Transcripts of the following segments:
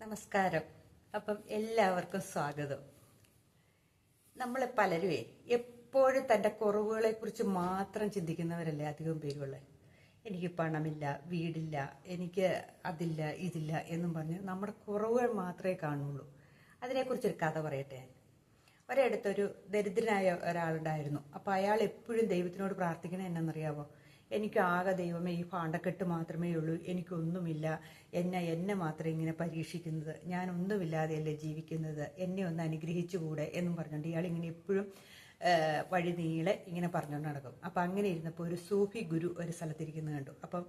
നമസ്കാരം. അപ്പം എല്ലാവർക്കും സ്വാഗതം. നമ്മൾ പലരുവേ എപ്പോഴും തന്റെ കുറവുകളെ കുറിച്ച് മാത്രം ചിന്തിക്കുന്നവരല്ലേ അധികം പേരുള്ളത് എനിക്ക് പണമില്ല വീടില്ല എനിക്ക് അതില്ല ഇതില്ല എന്നും പറഞ്ഞ് നമ്മുടെ കുറവുകൾ മാത്രമേ കാണുള്ളൂ. അതിനെക്കുറിച്ചൊരു കഥ പറയട്ടെ ഞാൻ. ഒരിടത്തൊരു ദരിദ്രനായ ഒരാളുണ്ടായിരുന്നു. അപ്പം അയാൾ എപ്പോഴും ദൈവത്തിനോട് പ്രാർത്ഥിക്കണേ എന്നറിയാവോ? എനിക്ക് ആകെ ദൈവമേ ഈ പാണ്ടക്കെട്ട് മാത്രമേ ഉള്ളൂ. എനിക്കൊന്നുമില്ല. എന്നെ എന്നെ മാത്രം ഇങ്ങനെ പരീക്ഷിക്കുന്നത്. ഞാൻ ഒന്നുമില്ലാതെയല്ലേ ജീവിക്കുന്നത്. എന്നെ ഒന്ന് അനുഗ്രഹിച്ചുകൂടെ എന്നും പറഞ്ഞുകൊണ്ട് ഇയാൾ ഇങ്ങനെ എപ്പോഴും വഴി നീളെ ഇങ്ങനെ പറഞ്ഞുകൊണ്ട് നടക്കും. അപ്പം അങ്ങനെ ഇരുന്നപ്പോൾ ഒരു സൂഫി ഗുരു ഒരു സ്ഥലത്തിരിക്കുന്നത് കണ്ടു. അപ്പം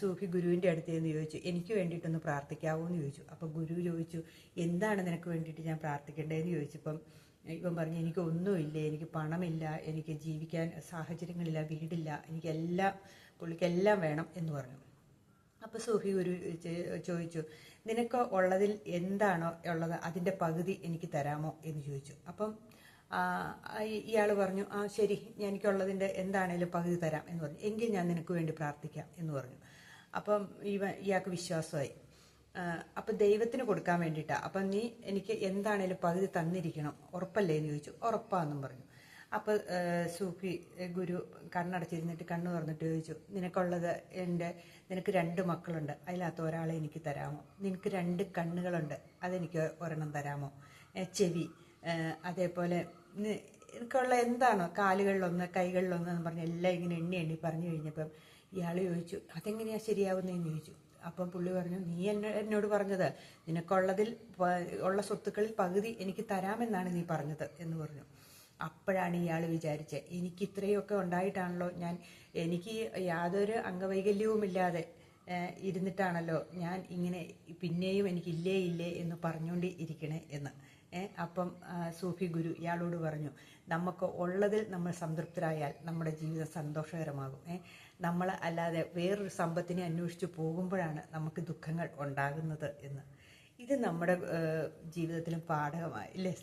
സൂഫി ഗുരുവിന്റെ അടുത്ത് നിന്ന് ചോദിച്ചു എനിക്ക് വേണ്ടിയിട്ടൊന്ന് പ്രാർത്ഥിക്കാവോ എന്ന് ചോദിച്ചു. അപ്പം ഗുരു ചോദിച്ചു എന്താണ് നിനക്ക് വേണ്ടിയിട്ട് ഞാൻ പ്രാർത്ഥിക്കേണ്ടതെന്ന്? ചോദിച്ചപ്പം ഇവൻ പറഞ്ഞു എനിക്ക് ഒന്നുമില്ല എനിക്ക് പണമില്ല എനിക്ക് ജീവിക്കാൻ സാഹചര്യങ്ങളില്ല വീടില്ല എനിക്കെല്ലാം പുള്ളിക്കെല്ലാം വേണം എന്ന് പറഞ്ഞു. അപ്പോൾ സുഹി ഒരു ചോദിച്ചു നിനക്ക് ഉള്ളതിൽ എന്താണോ ഉള്ളത്? അതിന്റെ പകുതി എനിക്ക് തരാമോ? എന്ന് ചോദിച്ചു. അപ്പം ഇയാൾ പറഞ്ഞു ആ ശരി എനിക്കുള്ളതിന്റെ എന്താണേലും പകുതി തരാം എന്ന് പറഞ്ഞു. എങ്കിൽ ഞാൻ നിനക്ക് വേണ്ടി പ്രാർത്ഥിക്കാം എന്ന് പറഞ്ഞു. അപ്പം ഇവ ഇയാൾക്ക് വിശ്വാസമായി. അപ്പം ദൈവത്തിന് കൊടുക്കാൻ വേണ്ടിയിട്ടാ. അപ്പൊ നീ എനിക്ക് എന്താണേലും പകുതി തന്നിരിക്കണം. ഉറപ്പല്ലേ എന്ന് ചോദിച്ചു. ഉറപ്പാന്നും പറഞ്ഞു. അപ്പൊ സൂഫി ഗുരു കണ്ണടച്ചിരുന്നിട്ട് കണ്ണു തുറന്നിട്ട് ചോദിച്ചു. നിനക്കുള്ളത് എന്റെ നിനക്ക് രണ്ട് മക്കളുണ്ട്. അതിനകത്ത് ഒരാളെ എനിക്ക് തരാമോ? നിനക്ക് രണ്ട് കണ്ണുകളുണ്ട്. അതെനിക്ക് ഒരെണ്ണം തരാമോ? ചെവി അതേപോലെ എനിക്കുള്ള എന്താണോ? കാലുകളിലൊന്ന് കൈകളിലൊന്ന് എന്ന് പറഞ്ഞ് എല്ലാം ഇങ്ങനെ എണ്ണി എണ്ണി പറഞ്ഞു കഴിഞ്ഞപ്പം ഇയാൾ ചോദിച്ചു അതെങ്ങനെയാ ശരിയാവുന്നതെന്ന് ചോദിച്ചു. അപ്പം പുള്ളി പറഞ്ഞു നീ എന്നെ എന്നോട് പറഞ്ഞത് നിനക്കുള്ളതിൽ ഉള്ള സ്വത്തുക്കളിൽ പകുതി എനിക്ക് തരാമെന്നാണ് നീ പറഞ്ഞത് എന്ന് പറഞ്ഞു. അപ്പോഴാണ് ഇയാൾ വിചാരിച്ചത് എനിക്ക് ഇത്രയൊക്കെ ഉണ്ടായിട്ടാണല്ലോ ഞാൻ എനിക്ക് യാതൊരു അംഗവൈകല്യവുമില്ലാതെ ഇരുന്നിട്ടാണല്ലോ ഞാൻ ഇങ്ങനെ പിന്നെയും എനിക്കില്ലേ ഇല്ലേ എന്ന് പറഞ്ഞുകൊണ്ട് ഇരിക്കണേ എന്ന്. അപ്പം സൂഫി ഗുരു ഇയാളോട് പറഞ്ഞു നമുക്ക് ഉള്ളതിൽ നമ്മൾ സംതൃപ്തരായാൽ നമ്മുടെ ജീവിതം സന്തോഷകരമാകും നമ്മൾ അല്ലാതെ വേറൊരു സമ്പത്തിനെ അന്വേഷിച്ച് പോകുമ്പോഴാണ് നമുക്ക് ദുഃഖങ്ങൾ ഉണ്ടാകുന്നത് എന്ന്. ഇത് നമ്മുടെ ജീവിതത്തിലും പാഠകമായി ഇല്ലേ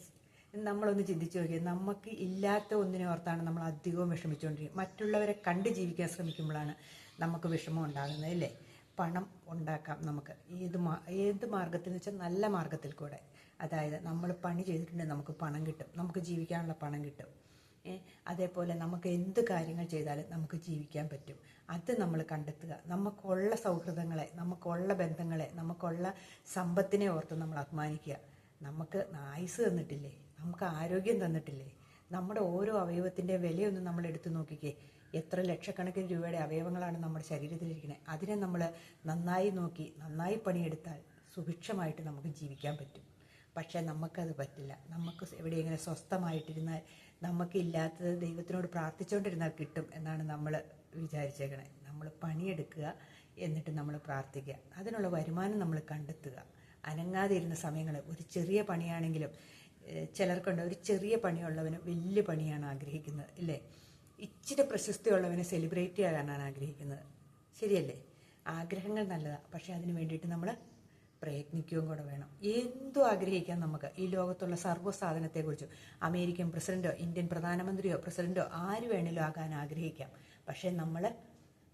നമ്മളൊന്ന് ചിന്തിച്ചു നോക്കിയാൽ നമുക്ക് ഇല്ലാത്ത ഒന്നിനെ ഓർത്താണ് നമ്മൾ അധികവും വിഷമിച്ചുകൊണ്ടിരിക്കുന്നത് മറ്റുള്ളവരെ കണ്ട് ജീവിക്കാൻ ശ്രമിക്കുമ്പോഴാണ് നമുക്ക് വിഷമം ഉണ്ടാകുന്നത് അല്ലേ? പണം ഉണ്ടാക്കാം നമുക്ക്. ഏത് മാ ഏത് മാർഗത്തിൽ എന്ന് വെച്ചാൽ നല്ല മാർഗത്തിൽ കൂടെ. അതായത് നമ്മൾ പണി ചെയ്തിട്ടുണ്ടെങ്കിൽ നമുക്ക് പണം കിട്ടും. നമുക്ക് ജീവിക്കാനുള്ള പണം കിട്ടും. അതേപോലെ നമുക്ക് എന്ത് കാര്യങ്ങൾ ചെയ്താലും നമുക്ക് ജീവിക്കാൻ പറ്റും. അത് നമ്മൾ കണ്ടെത്തുക. നമുക്കുള്ള സൗഹൃദങ്ങളെ നമുക്കുള്ള ബന്ധങ്ങളെ നമുക്കുള്ള സമ്പത്തിനെ ഓർത്ത് നമ്മൾ അഭിമാനിക്കുക. നമുക്ക് ആയുസ് തന്നിട്ടില്ലേ? നമുക്ക് ആരോഗ്യം തന്നിട്ടില്ലേ? നമ്മുടെ ഓരോ അവയവത്തിന്റെ വിലയൊന്നും നമ്മൾ എടുത്തു നോക്കിക്കേ. എത്ര ലക്ഷക്കണക്കിന് രൂപയുടെ അവയവങ്ങളാണ് നമ്മുടെ ശരീരത്തിലിരിക്കുന്നത് അതിനെ നമ്മൾ നന്നായി നോക്കി നന്നായി പണിയെടുത്താൽ സുഭിക്ഷമായിട്ട് നമുക്ക് ജീവിക്കാൻ പറ്റും. പക്ഷേ നമുക്കത് പറ്റില്ല. നമുക്ക് എവിടെ ഇങ്ങനെ സ്വസ്ഥമായിട്ടിരുന്നാൽ നമുക്കില്ലാത്തത് ദൈവത്തിനോട് പ്രാർത്ഥിച്ചുകൊണ്ടിരുന്നാൽ കിട്ടും എന്നാണ് നമ്മൾ വിചാരിച്ചേക്കണേ. നമ്മൾ പണിയെടുക്കുക എന്നിട്ട് നമ്മൾ പ്രാർത്ഥിക്കുക. അതിനുള്ള വരുമാനം നമ്മൾ കണ്ടെത്തുക. അനങ്ങാതെ ഇരുന്ന സമയങ്ങൾ ഒരു ചെറിയ പണിയാണെങ്കിലും ചിലർക്കുണ്ട് ഒരു ചെറിയ പണിയുള്ളവന് വലിയ പണിയാണ് ആഗ്രഹിക്കുന്നത് ഇല്ലേ? ഇച്ചിരി പ്രശസ്തിയുള്ളവനെ സെലിബ്രേറ്റ് ചെയ്യാനാണ് ആഗ്രഹിക്കുന്നത്. ശരിയല്ലേ? ആഗ്രഹങ്ങൾ നല്ലതാണ് പക്ഷേ അതിന് വേണ്ടിയിട്ട് നമ്മൾ പ്രയത്നിക്കുകയും കൂടെ വേണം. എന്തും ആഗ്രഹിക്കാം നമുക്ക് ഈ ലോകത്തുള്ള സർവ സാധനത്തെക്കുറിച്ചും അമേരിക്കൻ പ്രസിഡന്റോ ഇന്ത്യൻ പ്രധാനമന്ത്രിയോ പ്രസിഡന്റോ ആര് വേണേലും ആകാൻ ആഗ്രഹിക്കാം. പക്ഷേ നമ്മൾ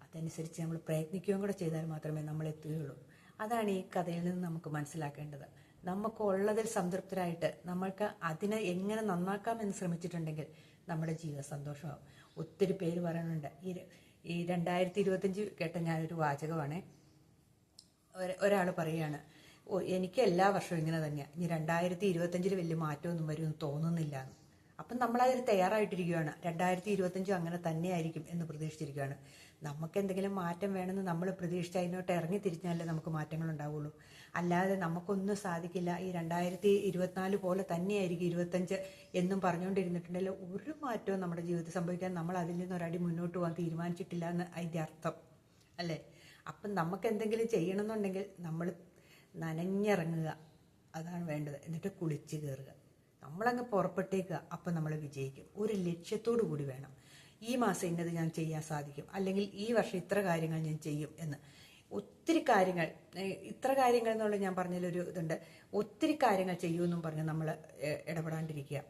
അതനുസരിച്ച് നമ്മൾ പ്രയത്നിക്കുകയും കൂടെ ചെയ്താൽ മാത്രമേ നമ്മൾ എത്തുകയുള്ളൂ. അതാണ് ഈ കഥയിൽ നിന്ന് നമുക്ക് മനസ്സിലാക്കേണ്ടത്. നമുക്ക് ഉള്ളതിൽ സംതൃപ്തരായിട്ട് നമ്മൾക്ക് അതിനെ എങ്ങനെ നന്നാക്കാമെന്ന് ശ്രമിച്ചിട്ടുണ്ടെങ്കിൽ നമ്മുടെ ജീവിതം സന്തോഷമാവും. ഒത്തിരി പേര് പറയുന്നുണ്ട് ഈ ഈ രണ്ടായിരത്തി ഇരുപത്തഞ്ച് കേട്ട ഞാനൊരു വാചകമാണ്. ഒരാൾ പറയാണ് ഓ എനിക്ക് എല്ലാ വർഷവും ഇങ്ങനെ തന്നെയാണ് ഇനി രണ്ടായിരത്തി ഇരുപത്തഞ്ചിൽ വലിയ മാറ്റമൊന്നും വരുമെന്ന് തോന്നുന്നില്ല. എന്ന് അപ്പം നമ്മളതിൽ തയ്യാറായിട്ടിരിക്കുകയാണ്. രണ്ടായിരത്തി ഇരുപത്തഞ്ചും അങ്ങനെ തന്നെയായിരിക്കും എന്ന് പ്രതീക്ഷിച്ചിരിക്കുകയാണ്. നമുക്ക് എന്തെങ്കിലും മാറ്റം വേണമെന്ന് നമ്മൾ പ്രതീക്ഷിച്ച് അതിനോട്ട് ഇറങ്ങി തിരിഞ്ഞാലേ നമുക്ക് മാറ്റങ്ങൾ ഉണ്ടാവുള്ളൂ അല്ലാതെ നമുക്കൊന്നും സാധിക്കില്ല. ഈ രണ്ടായിരത്തി ഇരുപത്തിനാല് പോലെ തന്നെയായിരിക്കും ഇരുപത്തഞ്ച് എന്നും പറഞ്ഞുകൊണ്ടിരുന്നിട്ടുണ്ടെങ്കിൽ ഒരു മാറ്റവും നമ്മുടെ ജീവിതത്തിൽ സംഭവിക്കാൻ നമ്മൾ അതിൽ നിന്ന് ഒരടി മുന്നോട്ട് പോകാൻ തീരുമാനിച്ചിട്ടില്ല എന്ന് അതിന്റെ അർത്ഥം. അല്ലേ? അപ്പം നമുക്ക് എന്തെങ്കിലും ചെയ്യണമെന്നുണ്ടെങ്കിൽ നമ്മൾ നനഞ്ഞിറങ്ങുക. അതാണ് വേണ്ടത്. എന്നിട്ട് കുളിച്ച് കയറുക നമ്മളങ്ങ് പുറപ്പെട്ടേക്കുക അപ്പം നമ്മൾ വിജയിക്കും. ഒരു ലക്ഷ്യത്തോടു കൂടി വേണം. ഈ മാസം ഇന്നത് ഞാൻ ചെയ്യാൻ സാധിക്കും. അല്ലെങ്കിൽ ഈ വർഷം ഇത്ര കാര്യങ്ങൾ ഞാൻ ചെയ്യും എന്ന്. ഒത്തിരി കാര്യങ്ങൾ ഇത്ര കാര്യങ്ങൾ എന്നുള്ള ഞാൻ പറഞ്ഞതിലൊരു ഇതുണ്ട്. ഒത്തിരി കാര്യങ്ങൾ ചെയ്യുമെന്നും പറഞ്ഞ് നമ്മൾ ഇടപെടാണ്ടിരിക്കുക.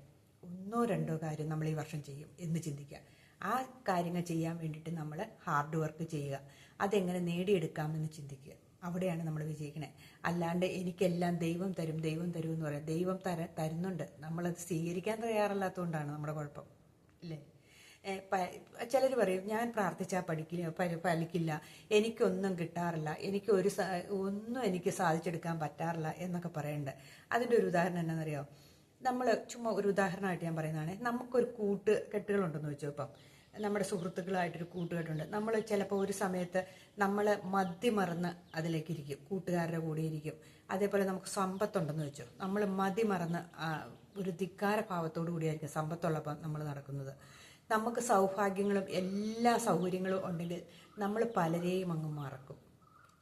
ഒന്നോ രണ്ടോ കാര്യം നമ്മൾ ഈ വർഷം ചെയ്യും എന്ന് ചിന്തിക്കുക. ആ കാര്യങ്ങൾ ചെയ്യാൻ വേണ്ടിയിട്ട് നമ്മൾ ഹാർഡ് വർക്ക് ചെയ്യുക. അതെങ്ങനെ നേടിയെടുക്കാമെന്ന് ചിന്തിക്കുക. അവിടെയാണ് നമ്മൾ വിജയിക്കണേ. അല്ലാണ്ട് എനിക്കെല്ലാം ദൈവം തരും ദൈവം തരും എന്ന് പറയാം. ദൈവം തര തരുന്നുണ്ട്. നമ്മളത് സ്വീകരിക്കാൻ തയ്യാറല്ലാത്തതുകൊണ്ടാണ് നമ്മുടെ കുഴപ്പം. ഇല്ലേ? ചിലർ പറയും ഞാൻ പ്രാർത്ഥിച്ചാൽ പഠിക്കില്ല ഫലിക്കില്ല. എനിക്കൊന്നും കിട്ടാറില്ല. എനിക്ക് ഒരു ഒന്നും എനിക്ക് സാധിച്ചെടുക്കാൻ പറ്റാറില്ല എന്നൊക്കെ പറയുന്നുണ്ട് അതിന്റെ ഒരു ഉദാഹരണം എന്നാണെന്നറിയോ നമ്മൾ ചുമ്മാ ഒരു ഉദാഹരണമായിട്ട് ഞാൻ പറയുന്നതാണ്. നമുക്കൊരു കൂട്ട് കെട്ടുകളുണ്ടെന്ന് വെച്ചോ ഇപ്പം. നമ്മുടെ സുഹൃത്തുക്കളായിട്ടൊരു കൂട്ടുകെട്ടുണ്ട്. നമ്മൾ ചിലപ്പോൾ ഒരു സമയത്ത് നമ്മൾ മതിമറന്ന് അതിലേക്ക് ഇരിക്കും കൂട്ടുകാരുടെ കൂടെ ഇരിക്കും അതേപോലെ നമുക്ക് സമ്പത്തുണ്ടെന്ന് വെച്ചോ. നമ്മൾ മതിമറന്ന് ഒരു ധിക്കാര ഭാവത്തോടു കൂടിയായിരിക്കും സമ്പത്തുള്ളപ്പോൾ നമ്മൾ നടക്കുന്നത്. നമുക്ക് സൗഭാഗ്യങ്ങളും എല്ലാ സൗകര്യങ്ങളും ഉണ്ടെങ്കിൽ നമ്മൾ പലരെയും അങ്ങ് മറക്കും.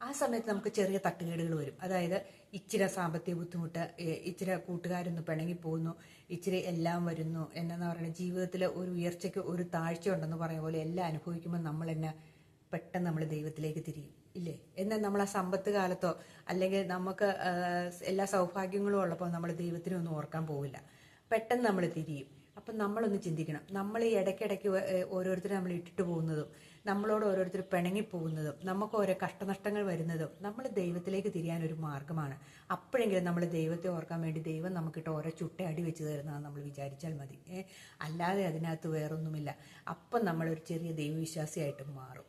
ആ സമയത്ത് നമുക്ക് ചെറിയ തട്ടുകേടുകൾ വരും. അതായത് ഇച്ചിരി സാമ്പത്തിക ബുദ്ധിമുട്ട് ഇച്ചിരി കൂട്ടുകാരൊന്ന് പിണങ്ങി പോകുന്നു ഇച്ചിരി എല്ലാം വരുന്നു എന്നെന്ന് പറയുന്നത് ജീവിതത്തിൽ ഒരു ഉയർച്ചയ്ക്ക് ഒരു താഴ്ച ഉണ്ടെന്ന് പറയുന്ന പോലെ എല്ലാം അനുഭവിക്കുമ്പോൾ നമ്മൾ എന്നെ പെട്ടെന്ന് നമ്മൾ ദൈവത്തിലേക്ക് തിരിയും ഇല്ലേ? എന്നാൽ നമ്മൾ ആ സമ്പത്ത് കാലത്തോ അല്ലെങ്കിൽ നമുക്ക് എല്ലാ സൗഭാഗ്യങ്ങളും ഉള്ളപ്പോൾ നമ്മൾ ദൈവത്തിനെ ഒന്നും ഓർക്കാൻ പോവില്ല. പെട്ടെന്ന് നമ്മൾ തിരിയും. അപ്പം നമ്മളൊന്ന് ചിന്തിക്കണം. നമ്മൾ ഈ ഇടയ്ക്കിടയ്ക്ക് ഓരോരുത്തരും നമ്മൾ ഇട്ടിട്ട് പോകുന്നതും നമ്മളോട് ഓരോരുത്തർ പിണങ്ങി പോകുന്നതും നമുക്ക് ഓരോ കഷ്ടനഷ്ടങ്ങൾ വരുന്നതും നമ്മൾ ദൈവത്തിലേക്ക് തിരിയാൻ ഒരു മാർഗമാണ്. അപ്പോഴെങ്കിലും നമ്മൾ ദൈവത്തെ ഓർക്കാൻ വേണ്ടി ദൈവം നമുക്കിട്ട് ഓരോ ചുട്ട അടി വെച്ച് തരുന്നതാണ് നമ്മൾ വിചാരിച്ചാൽ മതി. അല്ലാതെ അതിനകത്ത് വേറൊന്നുമില്ല. അപ്പം നമ്മളൊരു ചെറിയ ദൈവവിശ്വാസിയായിട്ട് മാറും.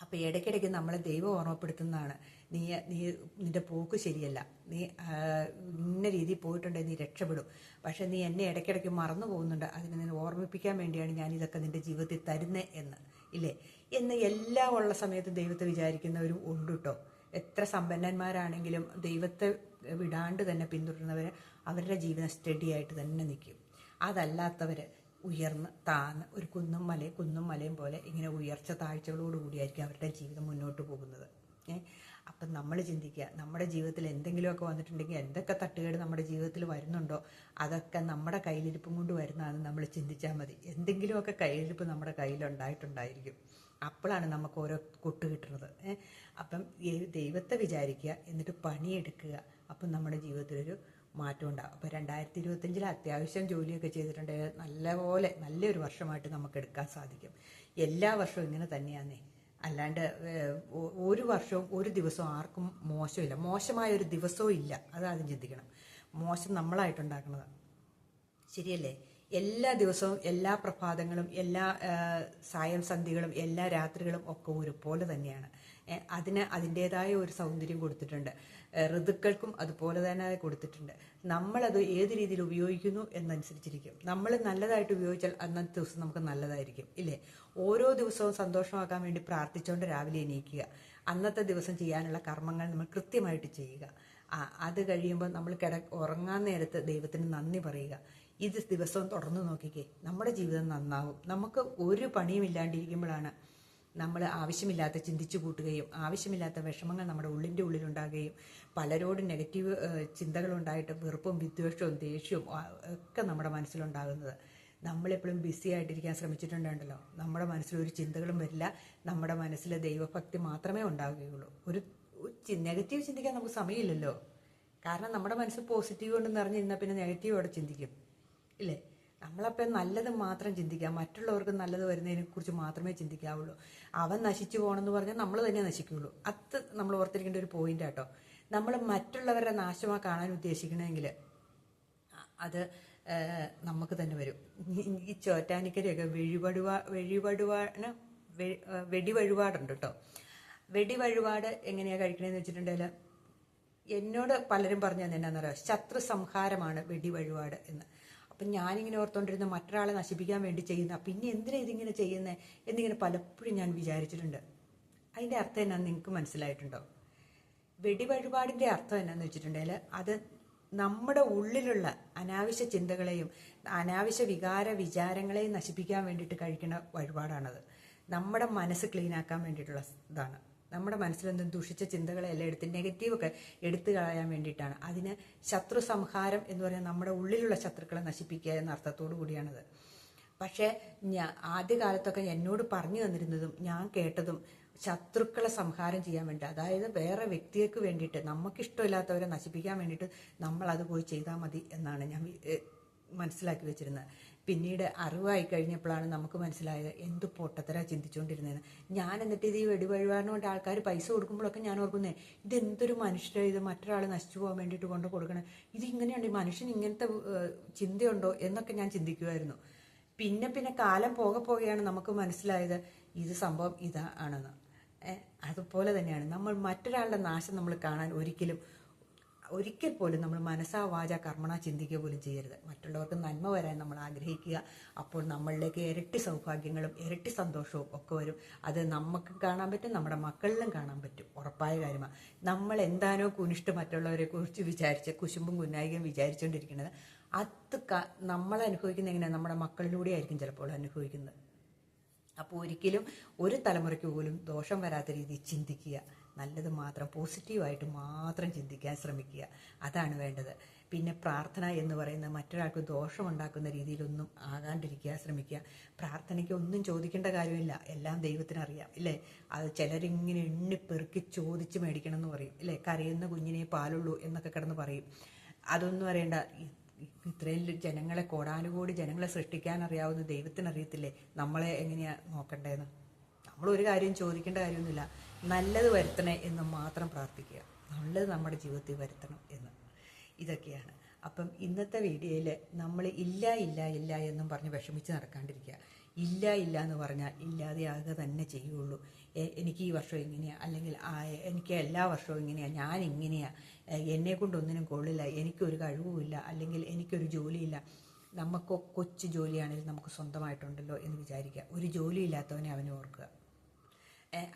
അപ്പോൾ ഇടയ്ക്കിടയ്ക്ക് നമ്മളെ ദൈവം ഓർമ്മപ്പെടുത്തുന്നതാണ്. നീ നീ നിന്റെ പോക്ക് ശരിയല്ല. നീ ഇന്ന രീതിയിൽ പോയിട്ടുണ്ടെങ്കിൽ നീ രക്ഷപ്പെടും. പക്ഷേ നീ എന്നെ ഇടയ്ക്കിടയ്ക്ക് മറന്നു പോകുന്നുണ്ട് അതിനെ നിന്നെ ഓർമ്മിപ്പിക്കാൻ വേണ്ടിയാണ് ഞാൻ ഇതൊക്കെ നിന്റെ ജീവിതത്തിൽ തരുന്നത് എന്ന്. ഇല്ലേ? എന്ന് എല്ലാം ഉള്ള സമയത്ത് ദൈവത്തെ വിചാരിക്കുന്നവരും ഉണ്ട് കേട്ടോ എത്ര സമ്പന്നന്മാരാണെങ്കിലും ദൈവത്തെ വിടാണ്ട് തന്നെ പിന്തുടരുന്നവർ അവരുടെ ജീവിതം സ്റ്റഡി ആയിട്ട് തന്നെ നിൽക്കും അതല്ലാത്തവർ ഉയർന്ന് താന്ന് ഒരു കുന്നും മലയും കുന്നും മലയും പോലെ ഇങ്ങനെ ഉയർച്ച താഴ്ചകളോടുകൂടിയായിരിക്കും അവരുടെ ജീവിതം മുന്നോട്ട് പോകുന്നത്. അപ്പം നമ്മൾ ചിന്തിക്കുക നമ്മുടെ ജീവിതത്തിൽ എന്തെങ്കിലുമൊക്കെ വന്നിട്ടുണ്ടെങ്കിൽ എന്തൊക്കെ തട്ടുകേട് നമ്മുടെ ജീവിതത്തിൽ വരുന്നുണ്ടോ അതൊക്കെ നമ്മുടെ കയ്യിലിരിപ്പും കൊണ്ട് വരുന്നതാണെന്ന് നമ്മൾ ചിന്തിച്ചാൽ മതി. എന്തെങ്കിലുമൊക്കെ കയ്യിലിരിപ്പ് നമ്മുടെ കയ്യിലുണ്ടായിട്ടുണ്ടായിരിക്കും. അപ്പോഴാണ് നമുക്ക് ഓരോ കൊട്ട് കിട്ടുന്നത്. അപ്പം ദൈവത്തെ വിചാരിക്കുക എന്നിട്ട് പണിയെടുക്കുക. അപ്പം നമ്മുടെ ജീവിതത്തിലൊരു മാറ്റം ഉണ്ടാകും അപ്പോൾ രണ്ടായിരത്തി ഇരുപത്തഞ്ചിൽ അത്യാവശ്യം ജോലിയൊക്കെ ചെയ്തിട്ടുണ്ടെങ്കിൽ നല്ലപോലെ നല്ലൊരു വർഷമായിട്ട് നമുക്ക് എടുക്കാൻ സാധിക്കും. എല്ലാ വർഷവും ഇങ്ങനെ തന്നെയാന്നേ. അല്ലാണ്ട് ഒരു വർഷവും ഒരു ദിവസവും ആർക്കും മോശമില്ല. മോശമായ ഒരു ദിവസവും ഇല്ല. അതാദ്യം ചിന്തിക്കണം. മോശം നമ്മളായിട്ടുണ്ടാക്കുന്നതാണ് ശരിയല്ലേ? എല്ലാ ദിവസവും എല്ലാ പ്രഭാതങ്ങളും എല്ലാ സായം സന്ധ്യകളും എല്ലാ രാത്രികളും ഒക്കെ ഒരുപോലെ തന്നെയാണ്. അതിന് അതിന്റെതായ ഒരു സൗന്ദര്യം കൊടുത്തിട്ടുണ്ട്. ഋതുക്കൾക്കും അതുപോലെ തന്നെ കൊടുത്തിട്ടുണ്ട്. നമ്മളത് ഏത് രീതിയിൽ ഉപയോഗിക്കുന്നു എന്നനുസരിച്ചിരിക്കും. നമ്മൾ നല്ലതായിട്ട് ഉപയോഗിച്ചാൽ അന്നത്തെ ദിവസം നമുക്ക് നല്ലതായിരിക്കും ഇല്ലേ? ഓരോ ദിവസവും സന്തോഷമാക്കാൻ വേണ്ടി പ്രാർത്ഥിച്ചുകൊണ്ട് രാവിലെ എണീക്കുക. അന്നത്തെ ദിവസം ചെയ്യാനുള്ള കർമ്മങ്ങൾ നമ്മൾ കൃത്യമായിട്ട് ചെയ്യുക. അത് കഴിയുമ്പോൾ നമ്മൾ കിട ഉറങ്ങാൻ നേരത്ത് ദൈവത്തിന് നന്ദി പറയുക. ഇത് ദിവസവും തുടർന്ന് നോക്കിക്കേ. നമ്മുടെ ജീവിതം നന്നാവും. നമുക്ക് ഒരു പണിയും ഇല്ലാണ്ടിരിക്കുമ്പോഴാണ് നമ്മൾ ആവശ്യമില്ലാത്ത ചിന്തിച്ചു കൂട്ടുകയും ആവശ്യമില്ലാത്ത വിഷമങ്ങൾ നമ്മുടെ ഉള്ളിന്റെ ഉള്ളിലുണ്ടാകുകയും പലരോടും നെഗറ്റീവ് ചിന്തകളുണ്ടായിട്ട് വെറുപ്പും വിദ്വേഷവും ദേഷ്യവും ഒക്കെ നമ്മുടെ മനസ്സിലുണ്ടാകുന്നത്. നമ്മളെപ്പോഴും ബിസി ആയിട്ടിരിക്കാൻ ശ്രമിച്ചിട്ടുണ്ടല്ലോ നമ്മുടെ മനസ്സിൽ ഒരു ചിന്തകളും വരില്ല. നമ്മുടെ മനസ്സിൽ ദൈവഭക്തി മാത്രമേ ഉണ്ടാവുകയുള്ളൂ ഒരു നെഗറ്റീവ് ചിന്തിക്കാൻ നമുക്ക് സമയമില്ലല്ലോ. കാരണം നമ്മുടെ മനസ്സ് പോസിറ്റീവ് കൊണ്ട് നിറഞ്ഞിരുന്നാൽ പിന്നെ നെഗറ്റീവ് അവിടെ ചിന്തിക്കും. ഇല്ലേ? നമ്മളപ്പം നല്ലത് മാത്രം ചിന്തിക്കുക. മറ്റുള്ളവർക്ക് നല്ലത് വരുന്നതിനെ കുറിച്ച് മാത്രമേ ചിന്തിക്കാവുള്ളൂ. അവൻ നശിച്ചു പോകണമെന്ന് പറഞ്ഞാൽ നമ്മൾ തന്നെ നശിക്കുകയുള്ളൂ അത് നമ്മൾ ഓർത്തിരിക്കേണ്ട ഒരു പോയിന്റ് ആട്ടോ നമ്മൾ മറ്റുള്ളവരെ നാശമാണ് കാണാൻ ഉദ്ദേശിക്കണമെങ്കിൽ അത് നമുക്ക് തന്നെ വരും. ഈ- ചോറ്റാനിക്കരെയൊക്കെ ചോറ്റാനിക്കരയൊക്കെ വെഴിവഴുവാ വെടി വഴിപാടുണ്ട് കേട്ടോ വെടി കേട്ടോ വെടിവഴുപാട് എങ്ങനെയാണ് കഴിക്കണേന്ന് വെച്ചിട്ടുണ്ടെങ്കിൽ എന്നോട് പലരും പറഞ്ഞു തന്നെ എന്നാന്നറിയോ ശത്രു സംഹാരമാണ് വെടിവഴുപാട് എന്ന്. അപ്പം ഞാനിങ്ങനെ ഓർത്തോണ്ടിരുന്ന മറ്റൊരാളെ നശിപ്പിക്കാൻ വേണ്ടി ചെയ്യുന്ന പിന്നെ എന്തിനാ ഇതിങ്ങനെ ചെയ്യുന്നത് എന്നിങ്ങനെ പലപ്പോഴും ഞാൻ വിചാരിച്ചിട്ടുണ്ട്. അതിന്റെ അർത്ഥം എന്നാന്ന് നിങ്ങൾക്ക് മനസ്സിലായിട്ടുണ്ടോ? വെടി വഴിപാടിന്റെ അർത്ഥം എന്നാന്ന് വെച്ചിട്ടുണ്ടെങ്കിൽ അത് നമ്മുടെ ഉള്ളിലുള്ള അനാവശ്യ ചിന്തകളെയും അനാവശ്യ വികാര വിചാരങ്ങളെയും നശിപ്പിക്കാൻ വേണ്ടിയിട്ട് കഴിക്കുന്ന വഴിപാടാണത്. നമ്മുടെ മനസ്സ് ക്ലീനാക്കാൻ വേണ്ടിയിട്ടുള്ള ഇതാണ്. നമ്മുടെ മനസ്സിലെന്തും ദുഷിച്ച ചിന്തകളെല്ലാം എടുത്ത് നെഗറ്റീവൊക്കെ എടുത്തു കളയാൻ വേണ്ടിയിട്ടാണ്. അതിന് ശത്രു സംഹാരം എന്ന് പറയുന്നത് നമ്മുടെ ഉള്ളിലുള്ള ശത്രുക്കളെ നശിപ്പിക്കുക എന്ന അർത്ഥത്തോടു കൂടിയാണത്. പക്ഷേ ഞാൻ ആദ്യകാലത്തൊക്കെ എന്നോട് പറഞ്ഞു തന്നിരുന്നതും ഞാൻ കേട്ടതും ശത്രുക്കളെ സംഹാരം ചെയ്യാൻ വേണ്ടി അതായത് വേറെ വ്യക്തികൾക്ക് വേണ്ടിയിട്ട് നമുക്കിഷ്ടമില്ലാത്തവരെ നശിപ്പിക്കാൻ വേണ്ടിയിട്ട് നമ്മൾ അത് പോയി ചെയ്താൽ മതി എന്നാണ് ഞാൻ മനസ്സിലാക്കി വെച്ചിരുന്നത്. പിന്നീട് അറിവായി കഴിഞ്ഞപ്പോഴാണ് നമുക്ക് മനസ്സിലായത് എന്ത് പൊട്ടത്തരാ ചിന്തിച്ചുകൊണ്ടിരുന്നതെന്ന് ഞാൻ എന്നിട്ട് ഇത് ഈ വെടിവഴിവാറിന് കൊണ്ട് ആൾക്കാർ പൈസ കൊടുക്കുമ്പോഴൊക്കെ ഞാൻ ഓർക്കുന്നേ ഇതെന്തൊരു മനുഷ്യരെ ഇത്? മറ്റൊരാൾ നശിച്ചു പോകാൻ വേണ്ടിയിട്ട് കൊണ്ട് കൊടുക്കണേ. ഇത് ഇങ്ങനെയുണ്ട് മനുഷ്യന് ഇങ്ങനത്തെ ചിന്തയുണ്ടോ എന്നൊക്കെ ഞാൻ ചിന്തിക്കുമായിരുന്നു പിന്നെ പിന്നെ കാലം പോകെ പോകെയാണ് നമുക്ക് മനസ്സിലായത് ഇത് സംഭവം ഇതാ ആണെന്ന്. അതുപോലെ തന്നെയാണ് നമ്മൾ മറ്റൊരാളുടെ നാശം നമ്മൾ കാണാൻ ഒരിക്കലും ഒരിക്കൽ പോലും നമ്മൾ മനസ്സാ വാച കർമ്മണ ചിന്തിക്കുക പോലും ചെയ്യരുത്. മറ്റുള്ളവർക്ക് നന്മ വരാൻ നമ്മൾ ആഗ്രഹിക്കുക. അപ്പോൾ നമ്മളിലേക്ക് ഇരട്ടി സൗഭാഗ്യങ്ങളും ഇരട്ടി സന്തോഷവും ഒക്കെ വരും. അത് നമുക്ക് കാണാൻ പറ്റും നമ്മുടെ മക്കളിലും കാണാൻ പറ്റും. ഉറപ്പായ കാര്യമാണ് നമ്മൾ എന്താണോ കുനിഷ്ട് മറ്റുള്ളവരെ കുറിച്ച് വിചാരിച്ച് കുശുമ്പും കുന്നായികയും വിചാരിച്ചുകൊണ്ടിരിക്കുന്നത് അത് നമ്മൾ അനുഭവിക്കുന്ന എങ്ങനെയാണ് നമ്മുടെ മക്കളിലൂടെ ആയിരിക്കും ചിലപ്പോൾ അനുഭവിക്കുന്നത്. അപ്പോൾ ഒരിക്കലും ഒരു തലമുറയ്ക്ക് പോലും ദോഷം വരാത്ത രീതിയിൽ ചിന്തിക്കുക. നല്ലത് മാത്രം പോസിറ്റീവായിട്ട് മാത്രം ചിന്തിക്കാൻ ശ്രമിക്കുക. അതാണ് വേണ്ടത്. പിന്നെ പ്രാർത്ഥന എന്ന് പറയുന്നത് മറ്റൊരാൾക്ക് ദോഷമുണ്ടാക്കുന്ന രീതിയിലൊന്നും ആകാണ്ടിരിക്കുക ശ്രമിക്കുക. പ്രാർത്ഥനയ്ക്ക് ഒന്നും ചോദിക്കേണ്ട കാര്യമില്ല. എല്ലാം ദൈവത്തിന് അറിയാം ഇല്ലേ? അത് ചിലരിങ്ങനെ എണ്ണിപ്പെറുക്കി ചോദിച്ച് മേടിക്കണം എന്ന് പറയും ഇല്ലേ? കരയുന്ന കുഞ്ഞിനെ പാലുള്ളൂ എന്നൊക്കെ കിടന്ന് പറയും. അതൊന്നും അറിയണ്ട. ഇത്രയും ജനങ്ങളെ കോടാനുകോടി ജനങ്ങളെ സൃഷ്ടിക്കാൻ അറിയാവുന്ന ദൈവത്തിന് അറിയത്തില്ലേ നമ്മളെ എങ്ങനെയാ നോക്കണ്ടേന്ന്? നമ്മളൊരു കാര്യം ചോദിക്കേണ്ട കാര്യമൊന്നുമില്ല. നല്ലത് വരുത്തണേ എന്ന് മാത്രം പ്രാർത്ഥിക്കുക. നല്ലത് നമ്മുടെ ജീവിതത്തിൽ വരുത്തണം എന്ന്. ഇതൊക്കെയാണ്. അപ്പം ഇന്നത്തെ വീഡിയോയിൽ നമ്മൾ ഇല്ല ഇല്ല ഇല്ല എന്നും പറഞ്ഞ് വിഷമിച്ച് നടക്കാണ്ടിരിക്കുക. ഇല്ല ഇല്ല എന്ന് പറഞ്ഞാൽ ഇല്ലാതെയാകുക തന്നെ ചെയ്യുള്ളൂ. എനിക്ക് ഈ വർഷം ഇങ്ങനെയാണ് അല്ലെങ്കിൽ എനിക്ക് എല്ലാ വർഷവും ഇങ്ങനെയാണ് ഞാൻ ഇങ്ങനെയാണ് എന്നെ കൊണ്ടൊന്നിനും കൊള്ളില്ല. എനിക്കൊരു കഴിവുമില്ല അല്ലെങ്കിൽ എനിക്കൊരു ജോലിയില്ല. നമുക്ക് കൊച്ചു ജോലിയാണെങ്കിൽ നമുക്ക് സ്വന്തമായിട്ടുണ്ടല്ലോ എന്ന് വിചാരിക്കുക. ഒരു ജോലിയില്ലാത്തവനെ അവനെ ഓർക്കുക.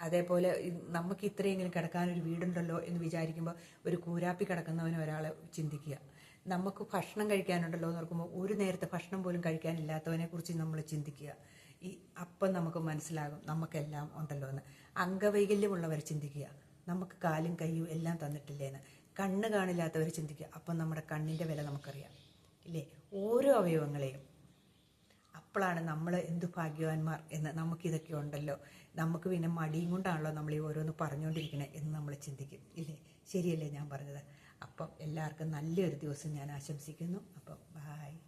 അതേപോലെ നമുക്ക് ഇത്രയെങ്കിലും കിടക്കാനൊരു വീടുണ്ടല്ലോ എന്ന് വിചാരിക്കുമ്പോൾ ഒരു കൂരാപ്പി കിടക്കുന്നവനെ ഒരാളെ ചിന്തിക്കുക. നമുക്ക് ഭക്ഷണം കഴിക്കാനുണ്ടല്ലോ എന്ന് ഓർക്കുമ്പോൾ ഒരു നേരത്തെ ഭക്ഷണം പോലും കഴിക്കാനില്ലാത്തവനെ കുറിച്ച് നമ്മൾ ചിന്തിക്കുക. ഈ അപ്പം നമുക്ക് മനസ്സിലാകും നമുക്കെല്ലാം ഉണ്ടല്ലോ എന്ന്. അംഗവൈകല്യമുള്ളവർ ചിന്തിക്കുക. നമുക്ക് കാലും കൈയും എല്ലാം തന്നിട്ടില്ലേ എന്ന്. കണ്ണ് കാണില്ലാത്തവർ ചിന്തിക്കുക. അപ്പം നമ്മുടെ കണ്ണിന്റെ വില നമുക്കറിയാം. ഇല്ലേ? ഓരോ അവയവങ്ങളെയും അപ്പോഴാണ് നമ്മൾ എന്ത് ഭാഗ്യവാന്മാർ എന്ന് നമുക്കിതൊക്കെ ഉണ്ടല്ലോ. നമുക്ക് പിന്നെ മടിയും കൊണ്ടാണല്ലോ നമ്മൾ ഈ ഓരോന്ന് പറഞ്ഞുകൊണ്ടിരിക്കണേ എന്ന് നമ്മൾ ചിന്തിക്കും. ഇല്ലേ? ശരിയല്ലേ ഞാൻ പറഞ്ഞത്? അപ്പം എല്ലാവർക്കും നല്ലൊരു ദിവസം ഞാൻ ആശംസിക്കുന്നു. അപ്പം ബായ്